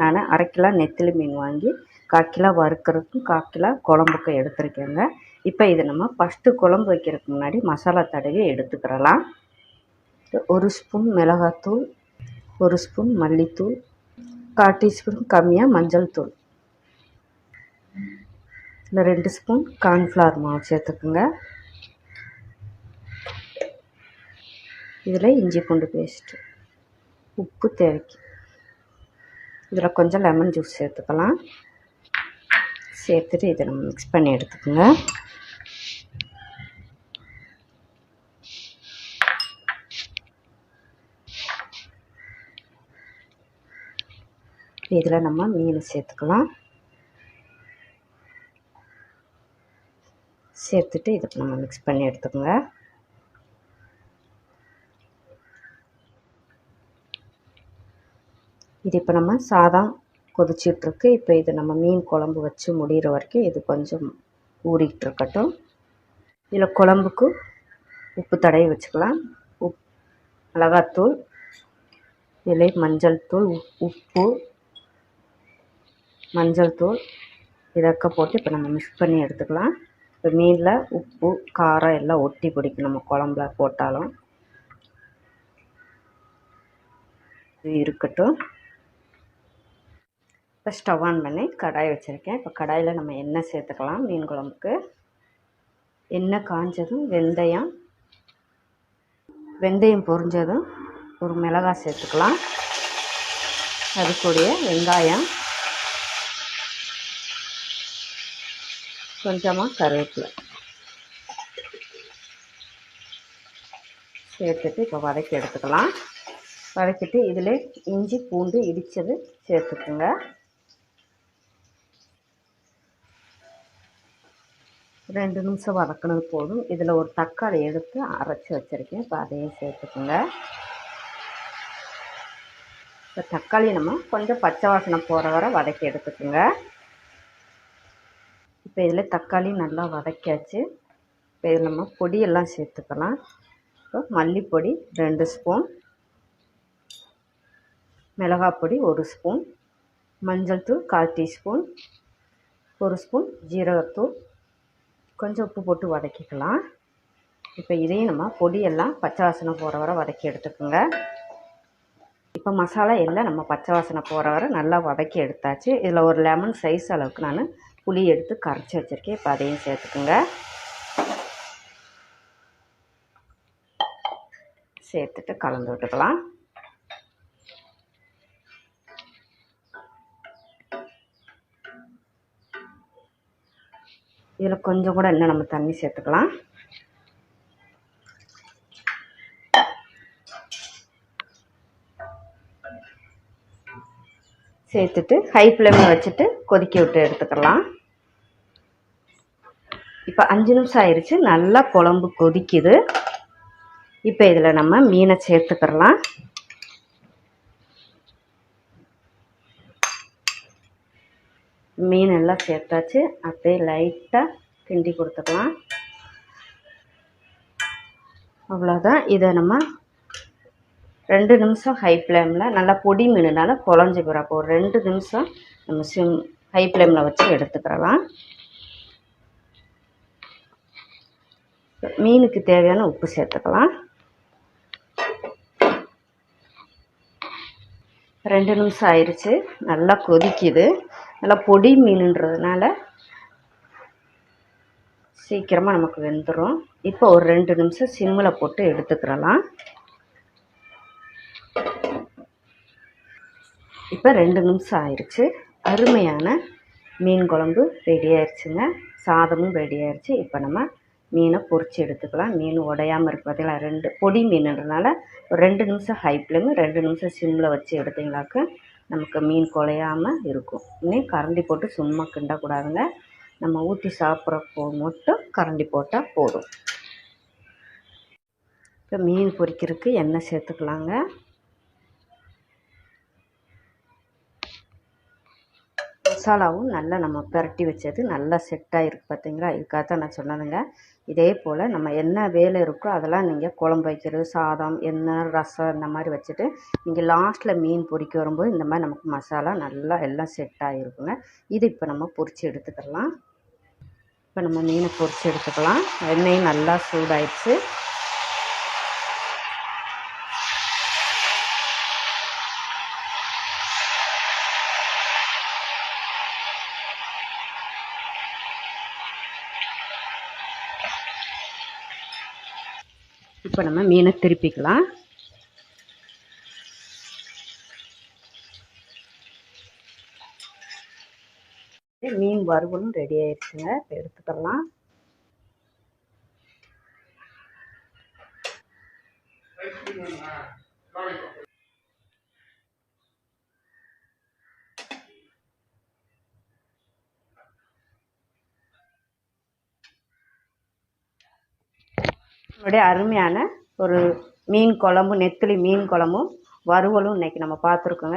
நான் அரை கிலோ நெத்திலி மீன் வாங்கி கால் கிலோ வறுக்கிறதுக்கும் கால் கிலோ குழம்புக்கும் எடுத்திருக்கேங்க. இப்போ இதை நம்ம ஃபஸ்ட்டு குழம்பு வைக்கிறதுக்கு முன்னாடி மசாலா தடவி எடுத்துக்கிறலாம். ஒரு ஸ்பூன் மிளகாத்தூள் ஒரு ஸ்பூன் மல்லித்தூள் கால் டீஸ்பூன் கம்மியாக மஞ்சள் தூள். இந்த ரெண்டு ஸ்பூன் கார்ன்ஃப்ளவர் மாவு சேர்த்துக்குங்க. இதில் இஞ்சி பூண்டு பேஸ்ட்டு உப்பு தேவைக்கு. இதில் கொஞ்சம் லெமன் ஜூஸ் சேர்த்துக்கலாம். சேர்த்துட்டு இதை நம்ம மிக்ஸ் பண்ணி எடுத்துக்கோங்க. இதில் நம்ம மீன் சேர்த்துக்கலாம். சேர்த்துட்டு இதை நம்ம மிக்ஸ் பண்ணி எடுத்துக்கோங்க. இது இப்போ நம்ம சாதம் கொதிச்சிட்ருக்கு. இப்போ இது நம்ம மீன் குழம்பு வச்சு முடிகிற வரைக்கும் இது கொஞ்சம் ஊறிக்கிட்டு இருக்கட்டும் இதில் குழம்புக்கு உப்பு தடவி வச்சுக்கலாம். உப் மிளகாத்தூள் இதில் மஞ்சள் தூள் உப்பு மஞ்சள் தூள் இதக்க போட்டு இப்போ நம்ம மிக்ஸ் பண்ணி எடுத்துக்கலாம். இப்போ மீனில் உப்பு காரம் எல்லாம் ஒட்டி பிடிக்கும் நம்ம குழம்புல போட்டாலும். இது இருக்கட்டும். இப்போ ஸ்டவ் ஆன் பண்ணி கடாய் வச்சுருக்கேன். இப்போ கடாயில் நம்ம எண்ணெய் சேர்த்துக்கலாம். மீன் குழம்புக்கு எண்ணெய் காஞ்சதும் வெந்தயம் வெந்தயம் பொரிஞ்சதும் ஒரு மிளகாய் சேர்த்துக்கலாம். அது கூடிய வெங்காயம் கொஞ்சமாக கருவேப்பிலை சேர்த்துட்டு இப்போ வதக்கி எடுத்துக்கலாம். வதக்கிட்டு இதில் இஞ்சி பூண்டு இடித்தது சேர்த்துக்குங்க. ரெண்டு நிமிஷம் வதக்கினது போதும். இதில் ஒரு தக்காளி எடுத்து அரைச்சி வச்சுருக்கேன். இப்போ அதையும் சேர்த்துக்குங்க. இப்போ தக்காளி நம்ம கொஞ்சம் பச்சை வாசனை போகிற வரை வதக்கி எடுத்துக்கோங்க. இப்போ இதில் தக்காளி நல்லா வதக்கியாச்சு. இப்போ இதில் நம்ம பொடியெல்லாம் சேர்த்துக்கலாம். இப்போ மல்லிப்பொடி ரெண்டு ஸ்பூன். மிளகாய் பொடி ஒரு ஸ்பூன். மஞ்சள் தூள் கால் டீஸ்பூன். ஒரு ஸ்பூன் ஜீரகத்தூள். கொஞ்சம் உப்பு போட்டு வதக்கிக்கலாம். இப்போ இதையும் நம்ம பொடியெல்லாம் பச்சை வாசனை போகிற வரை வதக்கி எடுத்துக்கோங்க. இப்போ மசாலா எல்லாம் நம்ம பச்சை வாசனை போகிற வரை நல்லா வதக்கி எடுத்தாச்சு. இதில் ஒரு லெமன் சைஸ் அளவுக்கு நான் புளி எடுத்து கரைச்சி வச்சுருக்கேன். இப்போ அதையும் சேர்த்துக்குங்க. சேர்த்துட்டு கலந்து விட்டுக்கலாம். இதில் கொஞ்சம் கூட இன்னும் நம்ம தண்ணி சேர்த்துக்கலாம். சேர்த்துட்டு ஹை ஃப்ளேமில் வச்சுட்டு கொதிக்க விட்டு எடுத்துக்கலாம். இப்போ அஞ்சு நிமிஷம் ஆயிடுச்சு நல்லா குழம்பு கொதிக்குது. இப்போ இதில் நம்ம மீனை சேர்த்துக்கிறலாம் மீன் எல்லாம் சேர்த்தாச்சு. அப்படியே லைட்டாக கிண்டி கொடுத்துக்கலாம். அவ்வளோதான் இதை நம்ம ரெண்டு நிமிஷம் ஹை ஃப்ளேமில் நல்லா பொடி மீனுனால குழஞ்சி போகிறப்போ ஒரு ரெண்டு நிமிஷம் நம்ம சிம் ஹை ஃப்ளேமில் வச்சு எடுத்துக்கிறலாம். மீனுக்கு தேவையான உப்பு சேர்த்துக்கலாம். ரெண்டு நிமிஷம் ஆயிடுச்சு நல்லா கொதிக்குது. நல்லா பொடி மீனுன்றதுனால சீக்கிரமாக நமக்கு வெந்துடும் இப்போ ஒரு ரெண்டு நிமிஷம் சிம்மில் போட்டு எடுத்துக்கிறலாம். இப்போ ரெண்டு நிமிஷம் ஆயிடுச்சு அருமையான மீன் குழம்பு ரெடி ஆயிடுச்சுங்க சாதமும் ரெடி ஆயிடுச்சு இப்போ நம்ம மீனை பொறிச்சு எடுத்துக்கலாம். மீன் உடையாமல் இருக்கு பார்த்தீங்களா ரெண்டு பொடி மீனுன்றனால ஒரு ரெண்டு நிமிஷம் ஹை ஃப்ளேமு ரெண்டு நிமிஷம் சிம்மில் வச்சு எடுத்திங்களாக்கா நமக்கு மீன் குலையாமல் இருக்கும். இன்னும் கரண்டி போட்டு சும்மா கிண்டக்கூடாதுங்க நம்ம ஊற்றி சாப்பிட்றப்போ மட்டும் கரண்டி போட்டால் போதும். இப்போ மீன் பொரிக்கிறதுக்கு எண்ணெய் சேர்த்துக்கலாங்க. மசாலாவும் நல்லா நம்ம பிரட்டி வச்சது நல்லா செட்டாக இருக்குது பார்த்தீங்களா இதுக்காக தான் நான் சொன்னதுங்க இதே போல் நம்ம என்ன வேலை இருக்கோ அதெல்லாம் நீங்கள் குழம்பு வைக்கிறது சாதம் எண்ணெய் ரசம் இந்த மாதிரி வச்சுட்டு நீங்கள் லாஸ்ட்டில் மீன் பொரிக்க வரும்போது இந்த மாதிரி நமக்கு மசாலா நல்லா எல்லாம் செட் ஆகிருக்குங்க இது இப்போ நம்ம பொரித்து எடுத்துக்கலாம். இப்போ நம்ம மீனை பொரித்து எடுத்துக்கலாம். எண்ணெயும் நல்லா சூடாயிடுச்சு. இப்போ நம்ம மீனை திருப்பிக்கலாம். மீன் வறுவலும் ரெடி ஆயிடுச்சுங்க இப்போ எடுத்துக்கலாம். நம்மளுடைய அருமையான ஒரு மீன் குழம்பு நெத்திலி மீன் குழம்பும் வறுவலும் இன்னைக்கு நம்ம பார்த்துருக்கோங்க.